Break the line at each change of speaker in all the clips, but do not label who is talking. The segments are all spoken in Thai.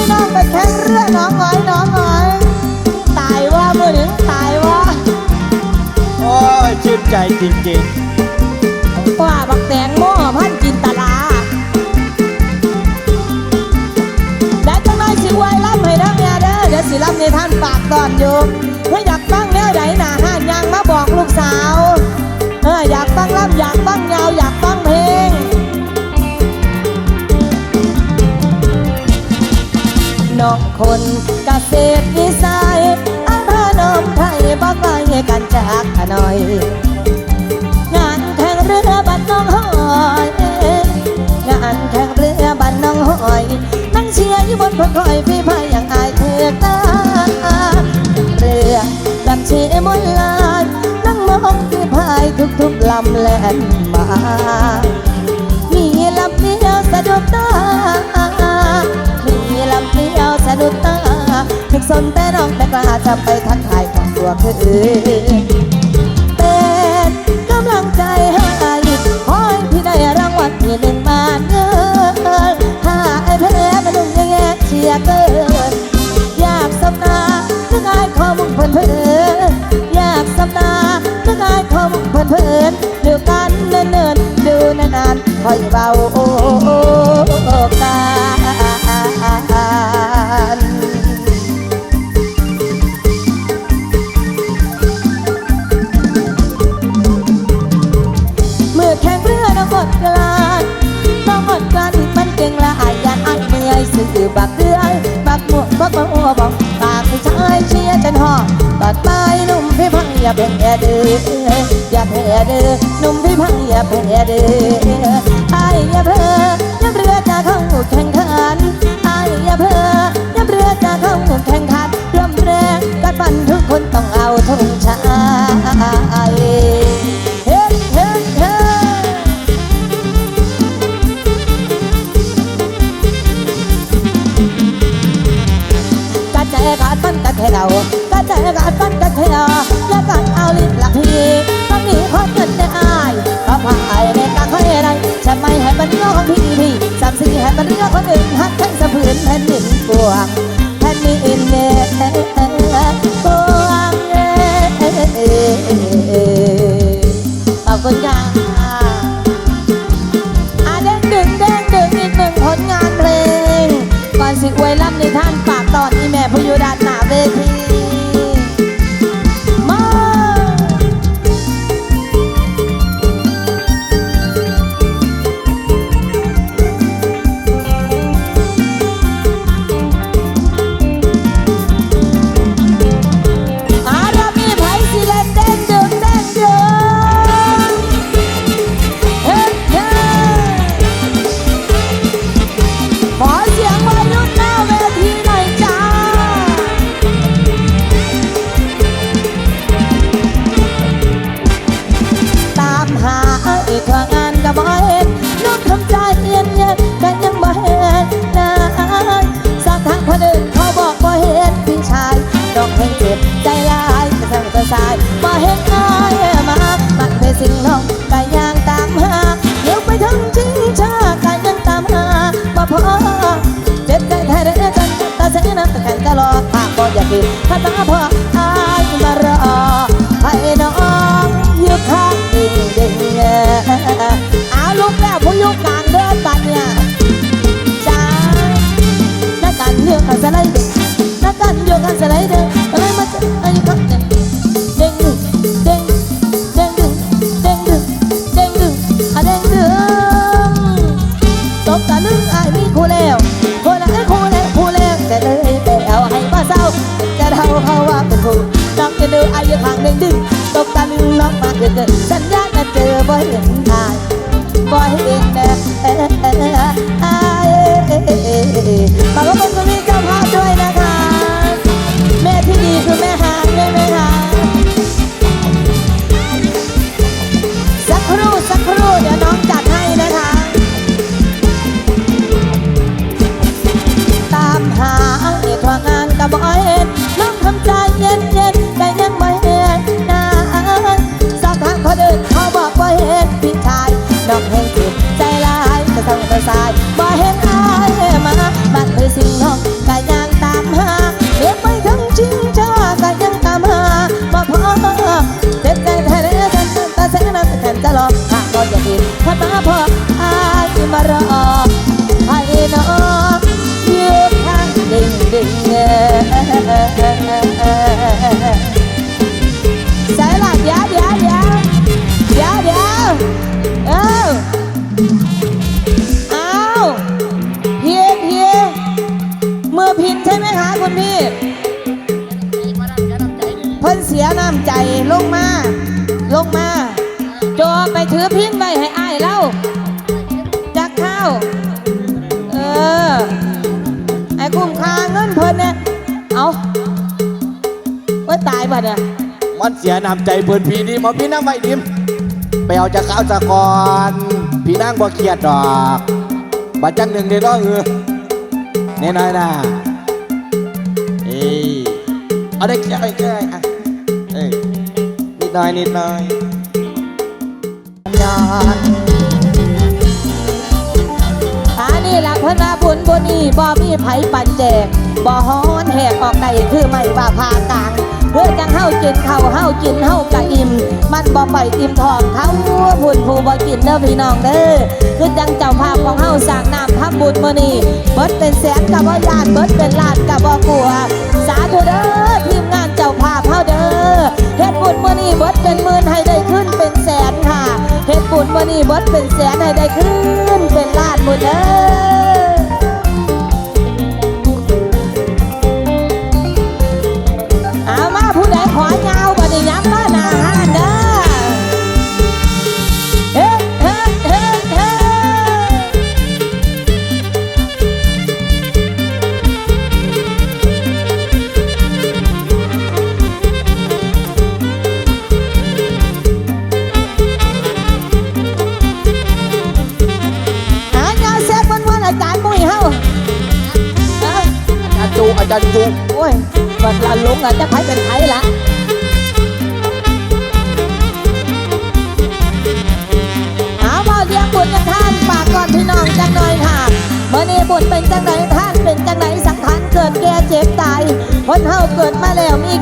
พี่น้องไปแข่งเรือหน้องหอยหน้องหอยตายว่ามือหนึ่งตายว่า
โอ้ยชื่นใจจริง
ว่าบักแตงโม่พันจินตลาได้จังไรสิไว้รับให้ดังเนี่ยเด้อเดี๋ยวสิรับในท่านปากตอนอยู่เพื่ออยากฟัง องคนเกษตรวิสัยอำเภอหนองไทยบ่ไกลกันจากขน่อย งานแข่งเรือบันน้องหอยงานแข่งเรือบันน้องหอยนั่งเชียร์อยู่บนพลอยพี่พายอย่างอายเถือตาเรือลำเชียร์มนลายนั่งมองพี่พายทุกๆลำแล่นมามีลำเดียวสะดุดตา กล้าจะไปทักทายของตัวคือเป็นกำลังใจให้ขอให้พี่ได้รางวัลที่หนึ่งมาเงินถ้าไอ้แพ้มันนุ่งแง่เชียเกิน อยากสำนานึกอายขอมุงเพิ่นเพิ่นอยากสำนานึกอายขอมุงเพิ่นเพิ่นดูกันเนิ่นเนิ่นๆดูนานๆคอยเบา บอกปากผู้ชายเชียร์จนหอบบัดไปหนุ่มพี่พังอย่าแพ้เด้ออย่าแพ้เด้อหนุ่มพี่พังอย่าแพ้เด้ออายอย่าเพ้อย่าเรือจะเข้าแข่งขันไอายอย่าเพ้อย่าเรือจะเข้าแข่งขันร่วมแรงกัดฟันทุกคนต้องเอาธงชาติ กระแจขาดฟันกระแถวกระแจขาดฟันกระแถวอย่ากันเอาลิ้นหลักทีต้องมีคนเงินได้อายพระพายในกาค่อยไรจะไม่ให้มันเรื่องของพี่พี่สามสี่ให้มันเรื่องคนอื่นหักทั้งสะพื้นแผ่นดินกวางแผ่นดินเนกวางขอบคุณค่ะ ลอดหากบ่อยากกินถ้าตาพอ น้ำใจเพื่อนพี่นี่
มาพี่นั่งไว้ดิม ไปเอาจากข้าวจากก่อนพี่นั่งบ่เครียดดอกบัดจังหนึ่งเดี๋ยวน้องเออแน่นอนนะเอ้ยเอาได้แค่ไปแค่อะเอ้ยนิดหน่อยนิดหน่อย
นอนอันนี้ละเพิ่นว่าบุญบุญนี่บ่มีไผปันแจกบ่ฮ้อนแหกออกได้คือไม่ว่าพากลาง เพื่อจังเฮากินเข้าเฮากินเฮากะอิ่ม มันบ่ไปอิ่มทองเขาบุญผู้บ่กินเด้อพี่น้องเด้อคือจังเจ้าภาพของเฮาสร้างน้ำทำบุญมื้อนี้เบิดเป็นแสนก็บ่ย่านเบิดเป็นล้านก็บ่กลัว สาธุเด้อทีมงานเจ้าภาพเฮาเด้อเฮ็ดบุญมื้อนี้เบิดเป็นหมื่นให้ได้ขึ้นเป็นแสนค่ะเฮ็ดบุญมื้อนี้เบิดเป็นแสนให้ได้ขึ้นเป็นล้านหมดเด้อ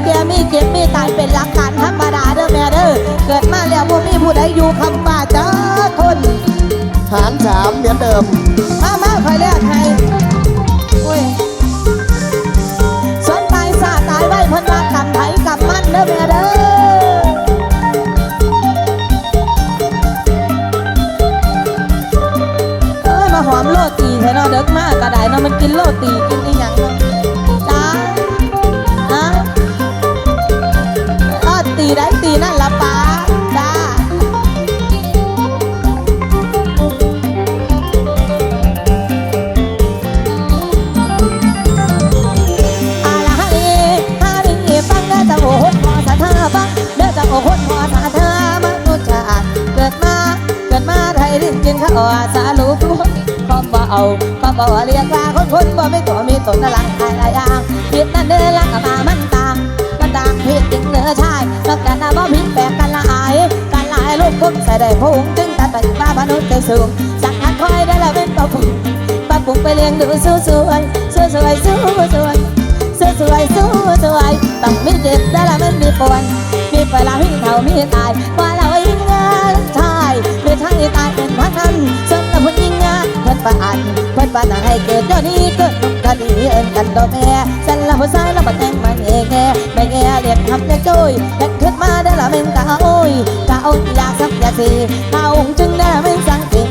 ก่มีเจ็บมีตายเป็นหลักการธรรมดาเด้อแม่เด้อเกิดมาแล้วบ่มีผู้ใดอยู่คำป่าจ้าคน
หารสามเหมือนเดิม
มามาคอยเรียกให้โอ้ยสวนตายซาตายไว้เพิ่นว่ากำไผกำมันเด้อแม่เด้อเอ้ยมาหอมโรตีเถอะเนาะเด็กมากกระไดเนาะมันกินโรตีกิน ตีนั่นละป้าจ้าอาละฮะลีฮาลีฟังเด้อจะโอ้โหพอสาธาฟังเด้อจะโอ้โหพอสาธามนุษย์ชาติเกิดมาเกิดมาไทยลิ้นกินข้าวสาลูทุกคอมบ่เอาคอมบ่เรียกลาคนคนบ่ไม่ตัวมีตนน่ะลังหลายหลายอย่างผิดนั่นเด้อลักมามันต่างมันต่างผิดจริงเนื้อชายนอกจากน่ะบ่ ผิดแปลกกันละอายกันหลายลูกคุ้มใส่ได้พุงจึงตัดไปว่ามนุษย์ใจสูงสักหัดคอยได้ละเป็นปะปุ่งปะปุ่งไปเลี้ยงดูสู้สวยสู้สวยสู้สวยสวยสวยสวยสวยต้องมีเจ็บได้ละมันมีปวดมีเวลามีเท่ามีตายว่าเราอิง ตายเป็นทั้งนั้นส่วนเราผู้หญิงงานเพิ่นประอันเพิ่นประนังให้เกิดเดี๋ยวนี้เกิดนุ่มกันดีเอิ้นกันตัวแม่สันละผู้ชายเราบัดแต่งมันเองแง่ไม่แง่เรียกทำเรียกจุยเด็กขึ้นมาได้ละเป็นกะโอ้ยกะโอ้ยอยากสักอยากสีกะองจึงได้เป็นสังเกต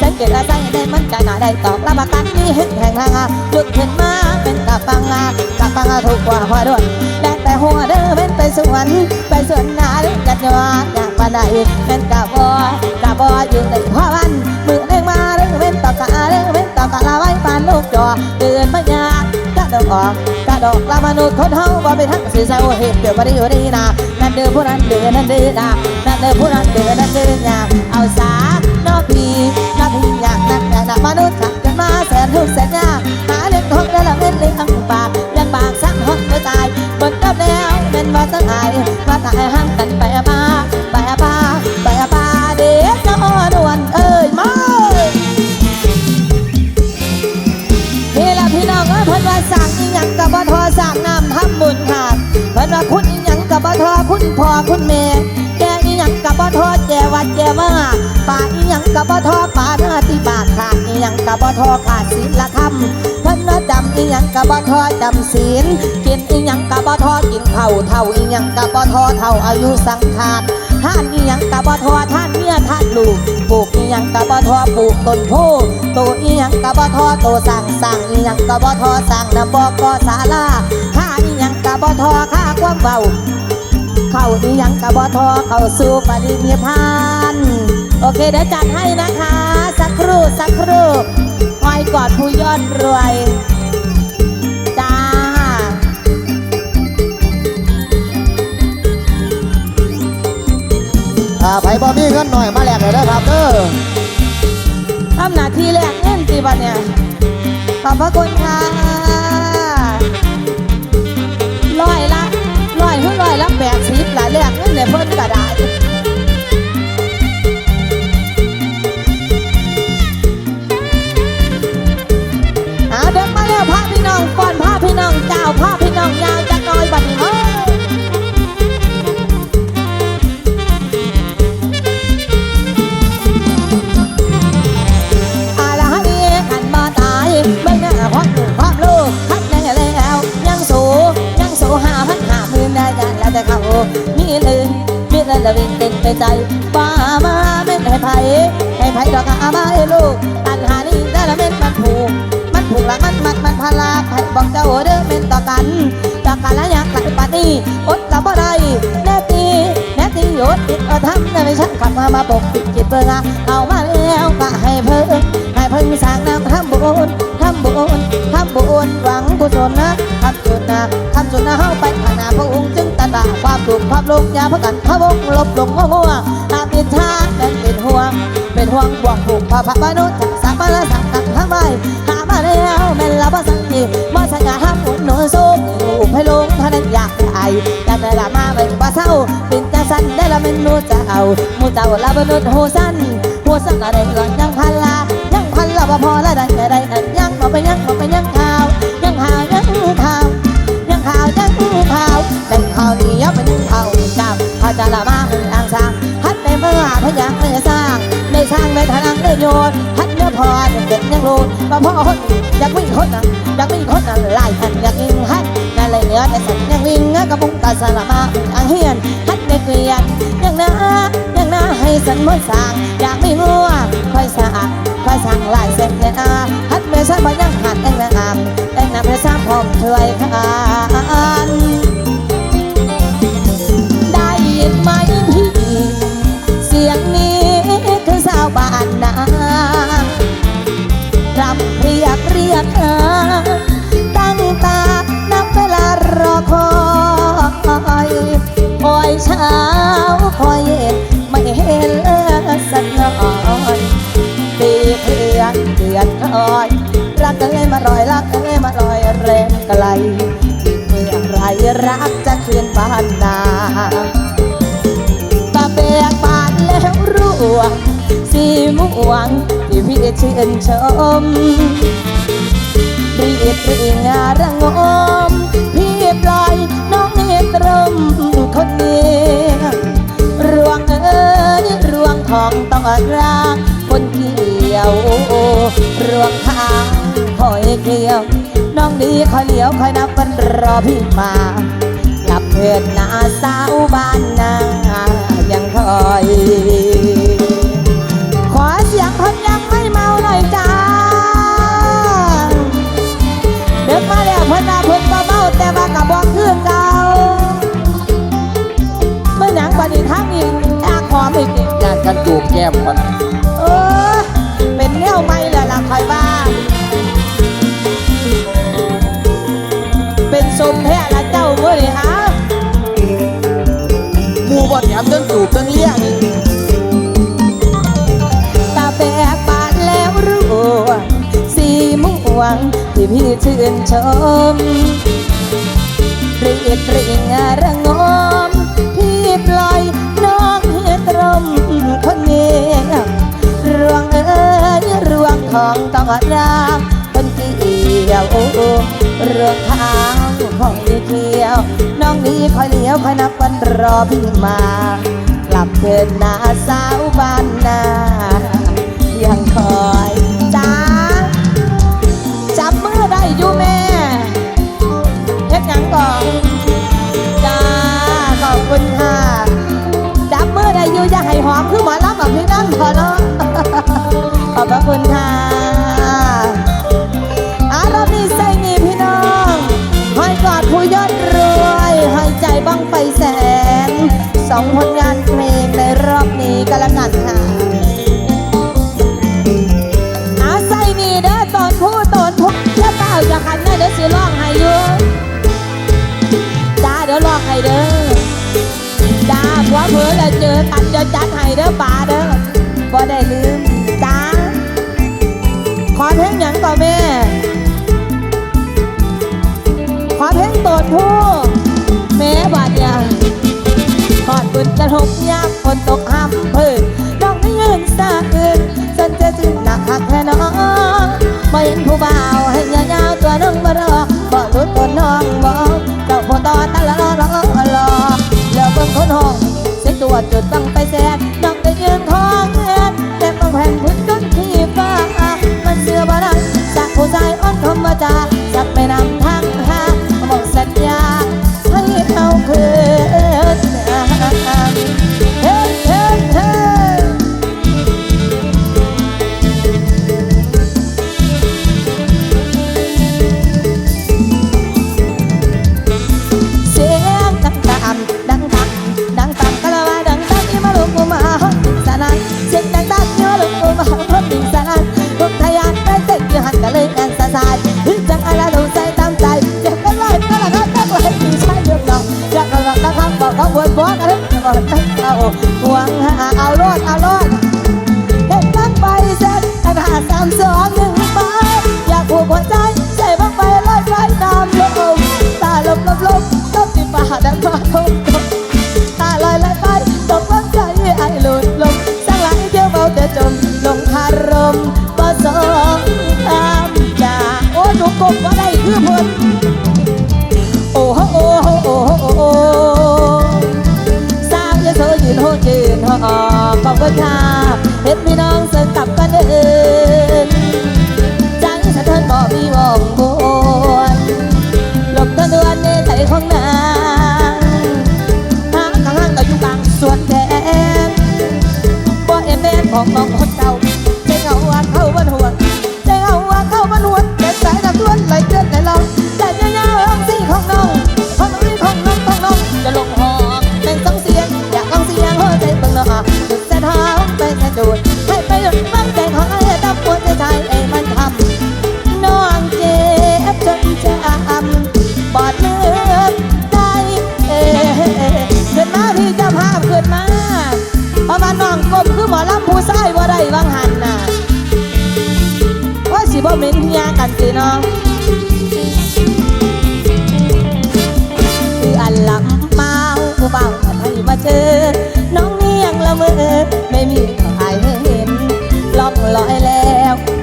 สังเกตอะไรได้มันกันหนาได้ตอบรับประกันนี่เห็นแห่งทางลุกขึ้นมาเป็นกะปังงากะปังงาถูกกว่าหัวด้วย และแต่หัวเด้อเป็นไปสวน ไปสวนนาเด้อจัดยอดอย่างปานใดเป็นกะบอกะบออยู่ในพ่อวันมือเด้งมาเด้อเป็นต่อกะเด้อเป็นต่อกะลาไว้ปานลูกจอเดินมายากกะดอกออกกะดอกละมนุษย์คนเฮาบ่ไปทั้งสิเศร้าเหตุเดี๋ยวบ่ได้อยู่ดีนะนั่นเด้อผู้นั้นเด้อนั่นเด้อนะนั่นเด้อผู้นั้นเด้อนั่นเด้อยากเอาสานอพีนอพีอยากนั่นอยากนะมนุษย์ขับกันมาแสนทุกแสนยากหาเลี้ยงท้องได้ละเม็ดเลี้ยงปากเลี้ยงปากสักห้องไม่ตายบนกับแล้ว เป็นว่าตั้งไงว่าตายห้ามกันไปะมาไปอะปาไปอะปาเด็กน้อนวลเอ้ยมานี่ละพี่น้องเอ้ยเพิ่นว่าสั่งอีหยังกับบ่ทอสั่งน้ำทำบุญค่ะเพิ่นว่าคุณอีหยังกับบ่ทอคุณพ่อคุณแม่แกอีหยังกับบ่ทอแจวัดแจว่าป่าอีหยังกับบ่ทอป่าหน้าที่บาทขาดอีหยังกับบ่ทอขาดศีลธรรมเพิ่นว่าจำอีหยังกับบ่ทอจำศีลกิน หยังกับบ่ทอกินข้าเท่าอีหยังกับบ่ทอเท่าอายุสังขารท่านอีหยังกับบ่ทอท่านเมียท่านลูกปลูกอีหยังกับบ่ทอปลูกต้นโพโตอีหยังกับบ่ทอโตสั่งสั่งอีหยังกับบ่ทอสั่งน้ำบ่ก็ศาลาข้าอียังกะบอทอค่าความเบาเข้านี่ยังกะบอทอเข้าสู่ปรินิพพานโอเคเดี๋ยวจัดให้นะคะ สักครู่สักครู่คอยกอดผู้ยอดรวย ถ้า
ไปบ่มีเงินหน่อยมาแลกเลยนะครับเด้อ
ทำหน้าที่แลกเงินตีบันเนี่ยขอบพระคุณค่ะ กันแล้วอยากไหลปานีอดละบ่ได้แน่ตีแน่ตีอดติดเอาทำได้ไม่ชักขับมามาปกปิดจิตเบิ่งอะเอามาแล้วก็ให้เพิ่งให้เพิ่งสร้างน้ำทำบุญทำบุญทำบุญหวังกุศลนะทำจุดนะทำจุดนะเฮาไปข้างหน้าพระองค์จึงตัดละความถูกความลงอย่าพักกันพระวงลบลงงัวงัวตามอินทาเป็นเป็นห่วง เป็นห่วงบวงผูกพระพระมนุษย์จากสักมาละสักกันทั้งใบหามาแล้วแม่นละบ่สังกีมาสังกาห้ามหุ่นหนูสูงรูป ให้ลงเท่านั้นอยากได้อยากได้ละมาไม่ว่าเศร้าเป็นจังสันได้ละเมนูจะเอามูเจ้าละมนุษย์หูสั้นหัวสั้นอะไรก่อนยังพันละยังพันละบ่พอละได้แค่ใดอันยังมาไปยังมาไปยังข่าวยังข่าวยังข่าวยังข่าวยังข่าวเป็นข่าวนี้ยังเป็นข่าวจำพระจาละมาเป็นทางสร้างฮัดในเมื่อพยังไม่สร้างในสร้างในทางได้โยนฮัดเนื้อพอเด็กยังรู้มาพ่อคนอยากวิ่งคนนั้นอยากวิ่งคนนั้นไล่ทันอยากวิ่งฮัด เลยเนื้อแต่สันยังวิ่งกระบุงตาสละมาเป็นอาเฮียนฮัดเด็กเรียนยังน้ายังน้าให้สันมดสางอยากไม่มัวคอยสะอาดคอยสั่งลายเส้นเนอาฮัดเมซ่าบยังหัดแต่งนางแต่งนางเพซ่าพร้อมถวยขาน อนคอยรักเอ้ยมารอยรักกันเอ้ยมารอยแรงไกลเมื่อไรรักจะคืนบ้านนาตาเบียกบานแล้วร่วงสีม่วงที่พี่ชื่นชมรีบรีงาระงมพี่ปล่อยน้องเนตรมคนนี้รวงเอ้ยรวงทองต้องรัก ยวรวงทางคอยเกี่ยว น้องดีคอยเลี้ยวคอยนับวันรอพี่มากลับเพื่อนหน้าสาวบ้านนายังคอย ขอเสียงคนยังไม่เมาหน่อยจ้าเดินมาแล้วเพิ่นนาเพิ่นบ่เมาแต่ว่ากับบอกคือเก่าเมื่อหนังบัดนี้ทางนี้แอาคอมอีกนี่
งานกันจูบแก้มมัน บ่เทั้งจูบเทั้งเลี้ยง
ตาแบกบานแล้วร่วงสีม่วงที่พี่ชื่นชมรีดริงระงม พี่ปล่อยน้องให้ตรมคนเงียบรวงเอ้ยรวงทองต้องรางคนเกี่ยวเรื่องทางของเกี่ยว น้องนี้คอยเลี้ยวคอยนับวันรอพี่มา กลับเดินหน้าสาวบ้านนายังคอยจ้าจับมือได้อยู่แม่เฮ็ดหยังก่อนจ้าขอบคุณค่ะจับมือได้อยู่อย่าให้หอมคือหมอลำแบบพี่นั่นพอเนาะขอบพระคุณค่ะ ของผลงานเพลงในรอบนี้ก็แล้วกันค่ะอาใส่นี่เด้อตอนพูดตอนทุกเจ้าเปล่าอย่าคันได้เด้อสิร้องให้อยู่จ้าเดี๋ยวร้องให้เด้อจ้าว่าเผื่อจะเจอกันเดี๋ยวจัดให้เด้อ อดบุญกระทบยามฝนตก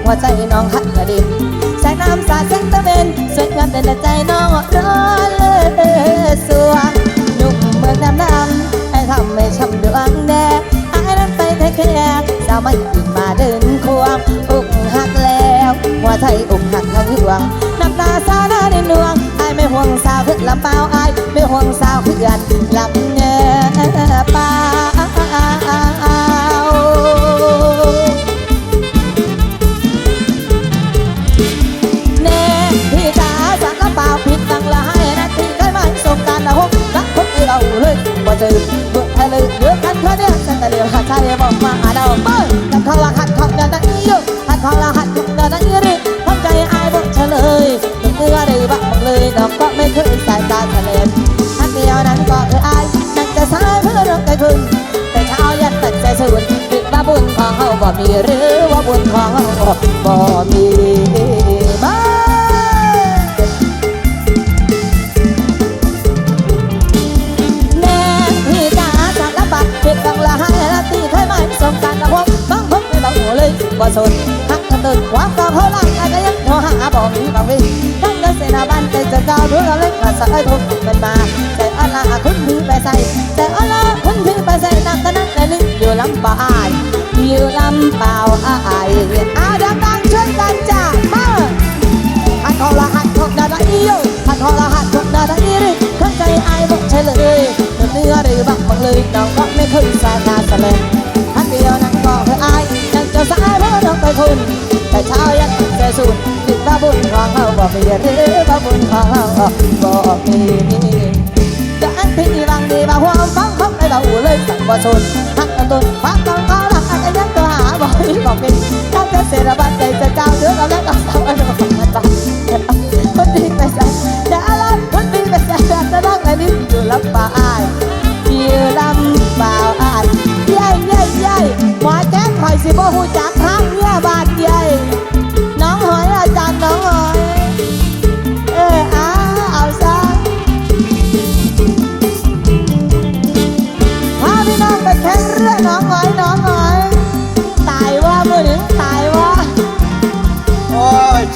หัวใจน้องหักกระดิ่งแสงน้ำสาดเส้นตะเวนสวยงามแต่ใจน้องร้อนเลยสวงหนุ่มเมืองดำดำให้ทำให้ช้ำดวงแดงไอ้นั้นไปแท้แค่สาวไม่ยิงมาเดินควงอกหักแล้วหัวใจอกหักทั้งยวงน้ำตาสาหน้าในดวงไอ้ไม่ห่วงสาวคือลำเปล่าไอ้ไม่ห่วงสาวคือน ใจบอกมาเราเบิ้ลกันเขาละขัดของเดินได้เยอะขัดขอละขัดของเดินได้เยอะทำใจอายบอกเฉลยถึงเอื้อหรือบักบอกเลยดอกก็ไม่เคยสายตาเฉลยทักเดียวนั้นก็คืออายนั่นจะสายเพื่อรักใจคุณแต่เช้ายันตัดใจสูญคิดว่าบุญของเขาบ่มีหรือว่าบุญของเขาบ่มี หัวเลยว่สนหักกระตุนความกองเขาลังอาจจะยังโทรหาบอกมีบางวิทั้งเดินเสนาบ้านใจจะก้าวรู้เราเล็กมาสายทุกมันมาใจอัลลาคุณพี่ไปใส่ใจอัลลาคุณพี่ไปใส่นักกันนักแต่ลึกอยู่ลำปางอยู่ลำเปล่าอายอาดังๆช่วยกันจ้ามาหัดขอละหัดของดาดาอีโยหัดขอละหัดของดาดาอีริเข้าใจอายบอกใช่เลยเนื้อหรือบักบังเลยน้องก็ไม่เคยสาดาสะเลนหัดเดียวนั้นก็คืออายยังจะสาย ของเขาบอกมีหรือว่าบุญของเขาบอกมีการที่บางดีบางหัวฟังฟังไปบาเลยสั่งบ่สนหักกระตุนฟักกองเขาหลักอาจจะยังตัวหาบอกอี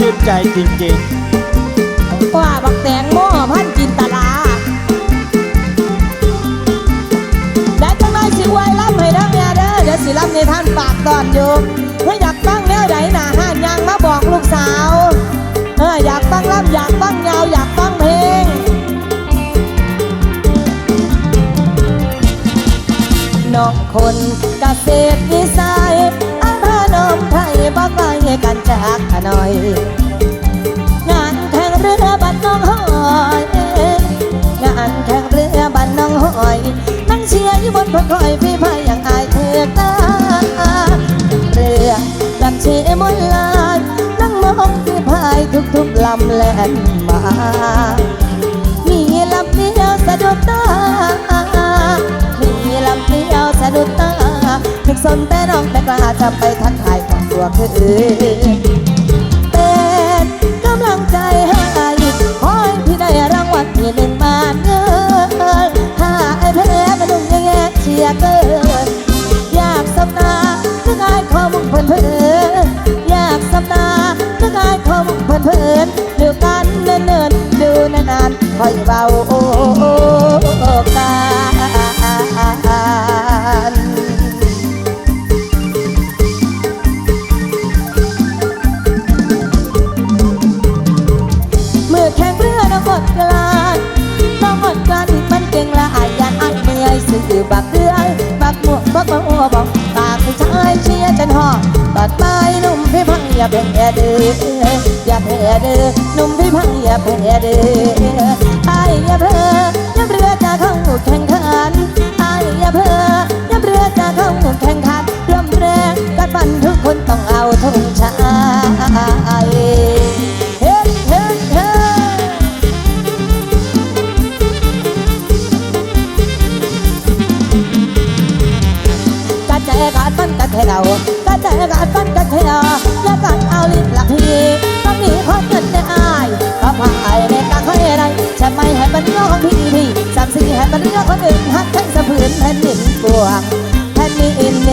ชื่นใจจริง
ว่าบักแตงโม่พันจินตลาและจังไรสิไว้รับให้เด้อแม่เด้อเดี๋ยวสิรับในท่านฝากตอนอยู่เพื่ออยากฟังแนวใดหนาห้านยังมาบอกลูกสาวเอออยากฟังรับอยากฟังยาวอยากฟังเพลงน้องคนเกษตรวิสัย กันจากขน่อย งานแข่งเรือบ้านน้องหอยงานแข่งเรือบ้านน้องหอยนั่งเชียร์อยู่บนพระคอยพี่พายอย่างอายเธอตาเรือลำเชมนลายนั่งมองพี่พายทุกๆลำแล่นมา มีลำเดียวสะดุดตามีลำเดียวสะดุดตา ถึงสนแต่น้องแต่กล้าจะไปทักทายของตัวคือเป็นกำลังใจให้ขอให้พี่ได้รางวัลที่หนึ่งบาเงินถ้าไอ้แพ้มาดุ่งแง่เชียเกินอยากสำนานึกอายขอมุงเพื่อนเพื่อนอยากสำนานึกอายขอมุงเพื่อนเพื่อนดูกันเนินเนินๆดูนานๆคอยเบา บักมาหัวบอกปากผู้ชายเชียร์จนหอตัดไม้หนุ่มพี่พังอย่าแพ้เด้ออย่าแพ้เด้อหนุ่มพี่พังอย่าแพ้เด้ออายอย่าเพ้ออย่าเรือจะเข้าแข่งขันอายอย่าเพ้ออย่าเรือจะเข้าแข่งขันร่วมแรงกัดฟันทุกคนต้องเอาธงชาติาดฟันกระเทวกระแจกาดฟันกระเทวและกันเอาลิ้นหลักทีต้องมีคนเงินในอายก็พายเนกางให้ไรจะไม่ให้มันเรื่องของพี่พี่สามสี่ให้มันเรื่องคนอื่นหักทั้งสะพื้นแผ่นดินกวางแผ่นดินเน